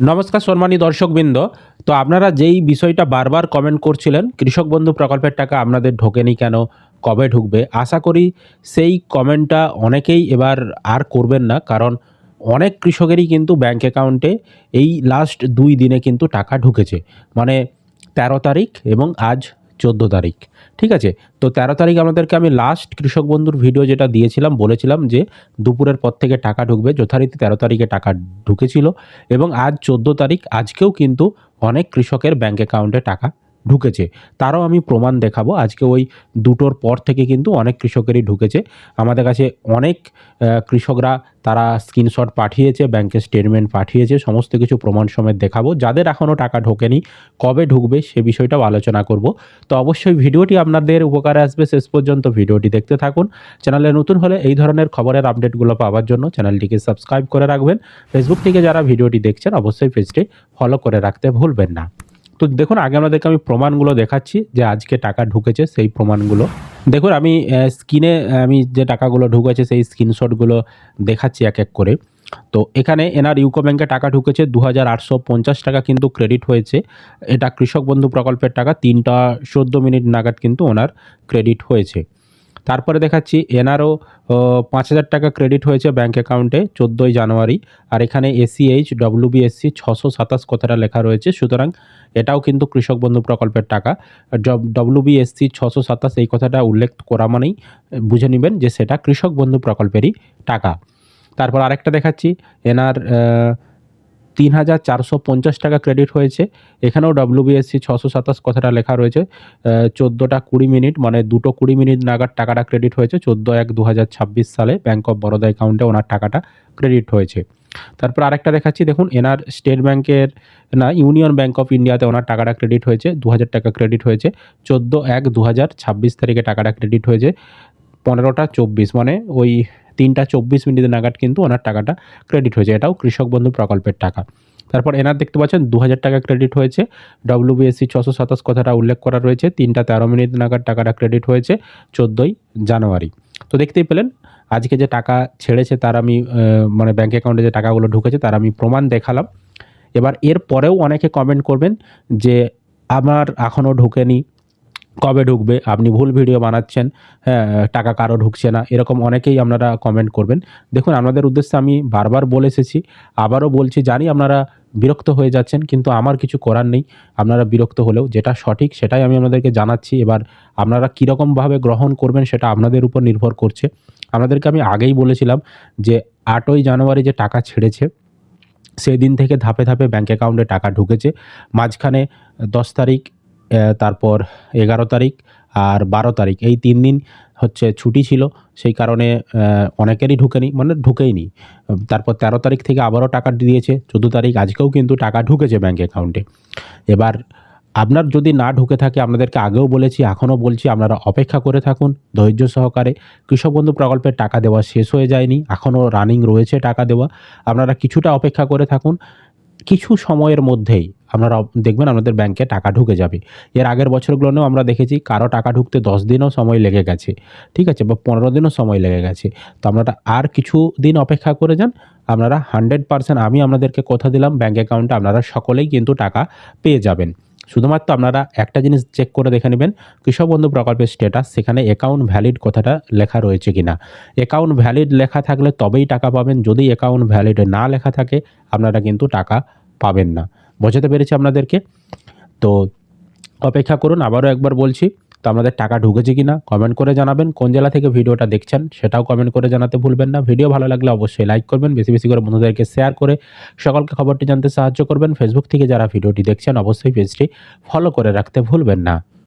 নমস্কার সম্মানী দর্শকবৃন্দ। তো আপনারা যেই বিষয়টা বারবার কমেন্ট করছিলেন, কৃষক বন্ধু প্রকল্পের টাকা আপনাদের ঢোকেনি কেন, কবে ঢুকবে, আশা করি সেই কমেন্টটা অনেকেই এবার আর করবেন না, কারণ অনেক কৃষকেরই কিন্তু ব্যাংক অ্যাকাউন্টে এই লাস্ট দুই দিনে কিন্তু টাকা ঢুকেছে। মানে তেরো তারিখ এবং আজ চোদ্দ তারিখ, ঠিক আছে? তো তেরো তারিখ আমাদেরকে আমি লাস্ট কৃষক বন্ধুর ভিডিও যেটা দিয়েছিলাম, বলেছিলাম যে দুপুরের পর থেকে টাকা ঢুকবে, যথারীতি তেরো তারিখে টাকা ঢুকেছিল এবং আজ চোদ্দ তারিখ, আজকেও কিন্তু অনেক কৃষকের ব্যাঙ্ক অ্যাকাউন্টে টাকা ঢুকেছে। তারও আমি প্রমাণ দেখাবো। আজকে ওই দুটোর পর থেকে কিন্তু অনেক কৃষকেরই ঢুকেছে। আমাদের কাছে অনেক কৃষকরা তারা স্ক্রিনশট পাঠিয়েছে ব্যাংকের স্টেটমেন্ট পাঠিয়েছে, সমস্ত কিছু প্রমাণ সমেত দেখাবো। যাদের এখনও টাকা ঢোকেনি, কবে ঢুকবে সে বিষয়টাও আলোচনা করব। তো অবশ্যই ভিডিওটি আপনাদের উপকারে আসবে। শেষ পর্যন্ত ভিডিওটি দেখতে থাকুন। চ্যানেলে নতুন হলে এই ধরনের খবরের আপডেটগুলো পাওয়ার জন্য চ্যানেলটিকে সাবস্ক্রাইব করে রাখবেন। ফেসবুক থেকে যারা ভিডিওটি দেখছেন, অবশ্যই পেজটি ফলো করে রাখতে ভুলবেন না। তো দেখুন, আগে আমাদেরকে আমি প্রমাণগুলো দেখাচ্ছি যে আজকে টাকা ঢুকেছে সেই প্রমাণগুলো। দেখুন, আমি স্ক্রিনে আমি যে টাকাগুলো ঢুকেছে সেই স্ক্রিনশটগুলো দেখাচ্ছি এক এক করে। তো এখানে এনার ইউকো ব্যাংকে টাকা ঢুকেছে দু হাজার আটশো পঞ্চাশ টাকা কিন্তু ক্রেডিট হয়েছে। এটা কৃষক বন্ধু প্রকল্পের টাকা, তিনটা চোদ্দ মিনিট নাগাদ কিন্তু ওনার ক্রেডিট হয়েছে। তারপরে দেখাচ্ছি এনারও পাঁচ হাজার টাকা ক্রেডিট হয়েছে ব্যাঙ্ক অ্যাকাউন্টে চোদ্দোই জানুয়ারি। আর এখানে এসিএইচ ডব্লিউবিএসসি ছশো সাতাশ কথাটা লেখা রয়েছে। সুতরাং এটাও কিন্তু কৃষক বন্ধু প্রকল্পের টাকা। ডব্লিউবিএসসি ছশো সাতাশ এই কথাটা উল্লেখ করা মানেই বুঝে নেবেন যে সেটা কৃষক বন্ধু প্রকল্পেরই টাকা। তারপর আরেকটা দেখাচ্ছি এনার তিন হাজার চারশো পঞ্চাশ টাকা ক্রেডিট হয়েছে। এখানেও ডব্লিউবিএসসি ছশো সাতাশ কথাটা লেখা রয়েছে। চোদ্দোটা কুড়ি মিনিট মানে দুটো কুড়ি মিনিট নাগাদ টাকাটা ক্রেডিট হয়েছে। চোদ্দ এক দু হাজার ছাব্বিশ সালে ব্যাঙ্ক অফ বরোদা অ্যাকাউন্টে ওনার টাকাটা ক্রেডিট হয়েছে। তারপর আরেকটা দেখাচ্ছি, দেখুন, এনার স্টেট ব্যাংকের না ইউনিয়ন ব্যাঙ্ক অফ ইন্ডিয়াতে ওনার টাকাটা ক্রেডিট হয়েছে। দু হাজার টাকা ক্রেডিট হয়েছে। চোদ্দ এক দু হাজার ছাব্বিশ তারিখে টাকাটা ক্রেডিট হয়েছে। পনেরোটা চব্বিশ মানে ওই তিনটা চব্বিশ মিনিট নাগাদ কিন্তু ওনার টাকাটা ক্রেডিট হয়েছে। এটাও কৃষক বন্ধু প্রকল্পের টাকা। তারপর এনার দেখতে পাচ্ছেন দু হাজার টাকা ক্রেডিট হয়েছে। ডব্লিউবিএসসি ছশো সাতাশ কথাটা উল্লেখ করা রয়েছে। তিনটা তেরো মিনিট নাগাদ টাকাটা ক্রেডিট হয়েছে চোদ্দোই জানুয়ারি। তো দেখতেই পেলেন, আজকে যে টাকা ছেড়েছে তার আমি মানে ব্যাঙ্ক অ্যাকাউন্টে যে টাকাগুলো ঢুকেছে তার আমি প্রমাণ দেখালাম। এবার এর পরেও অনেকে কমেন্ট করবেন যে, আমার এখনও ঢুকেনি। কবে ঢুকবে, আপনি ভুল ভিডিও বানাচ্ছেন হ্যাঁ টাকা কারও ঢুকছে না, এরকম অনেকেই আপনারা কমেন্ট করবেন। দেখুন আপনাদের উদ্দেশ্যে আমি বারবার বলে এসেছি, আবারও বলছি, জানি আপনারা বিরক্ত হয়ে যাচ্ছেন, কিন্তু আমার কিছু করার নেই, আপনারা বিরক্ত হলেও যেটা সঠিক সেটাই আমি আপনাদেরকে জানাচ্ছি, এবার আপনারা কীরকমভাবে গ্রহণ করবেন সেটা আপনাদের উপর নির্ভর করছে। আপনাদেরকে আমি আগেই বলেছিলাম যে, আটই জানুয়ারি যে টাকা ছেড়েছে সেই দিন থেকে ধাপে ধাপে ব্যাঙ্ক অ্যাকাউন্টে টাকা ঢুকেছে, মাঝখানে দশ তারিখ তারপর এগারো তারিখ আর বারো তারিখ। এই তিন দিন হচ্ছে ছুটি ছিল, সেই কারণে অনেকেরই ঢুকেনি মানে ঢুকেইনি। তারপর তেরো তারিখ থেকে আবারও টাকা দিয়েছে, চোদ্দ তারিখ আজকেও কিন্তু টাকা ঢুকেছে ব্যাঙ্ক অ্যাকাউন্টে। এবার আপনার যদি না ঢুকে থাকে, আপনাদেরকে আগেও বলেছি, এখনও বলছি, আপনারা অপেক্ষা করে থাকুন ধৈর্য সহকারে। কৃষক বন্ধু প্রকল্পের টাকা দেওয়া শেষ হয়ে যায়নি, এখনও রানিং রয়েছে টাকা দেওয়া। আপনারা কিছুটা অপেক্ষা করে থাকুন, কিছু সময়ের মধ্যেই আপনারা দেখবেন আপনাদের ব্যাংকে টাকা ঢুকে যাবে। এর আগের বছরগুলোতেও আমরা দেখেছি কারও টাকা ঢুকতে দশ দিনও সময় লেগে গেছে, ঠিক আছে? বা পনেরো দিনও সময় লেগে গেছে। তো আপনারা আর কিছু দিন অপেক্ষা করে যান, আপনারা হান্ড্রেড পার্সেন্ট আমি আপনাদেরকে কথা দিলাম ব্যাঙ্ক অ্যাকাউন্টে আপনারা সকলেই কিন্তু টাকা পেয়ে যাবেন। শুধুমাত্র আপনারা একটা জিনিস চেক করে দেখে নেবেন, কৃষক বন্ধু প্রকল্পের স্ট্যাটাস সেখানে অ্যাকাউন্ট ভ্যালিড কথাটা লেখা রয়েছে কিনা। অ্যাকাউন্ট ভ্যালিড লেখা থাকলে তবেই টাকা পাবেন, যদি অ্যাকাউন্ট ভ্যালিড না লেখা থাকে, আপনারা কিন্তু টাকা পাবেন না। বোঝাতে পেরেছি আপনাদেরকে। তো অপেক্ষা করুন, আবারও একবার বলছি, তো আমাদের টাকা ঢুকেছে কি না কমেন্ট করে জানাবেন। কোন জেলা থেকে ভিডিওটা দেখছেন সেটাও কমেন্ট করে জানাতে ভুলবেন না। ভিডিও ভালো লাগলে অবশ্যই লাইক করবেন, বেশি বেশি করে বন্ধুদেরকে শেয়ার করে সকলকে খবরটি জানতে সাহায্য করবেন। ফেসবুক থেকে যারা ভিডিওটি দেখছেন, অবশ্যই পেজটি ফলো করে রাখতে ভুলবেন না।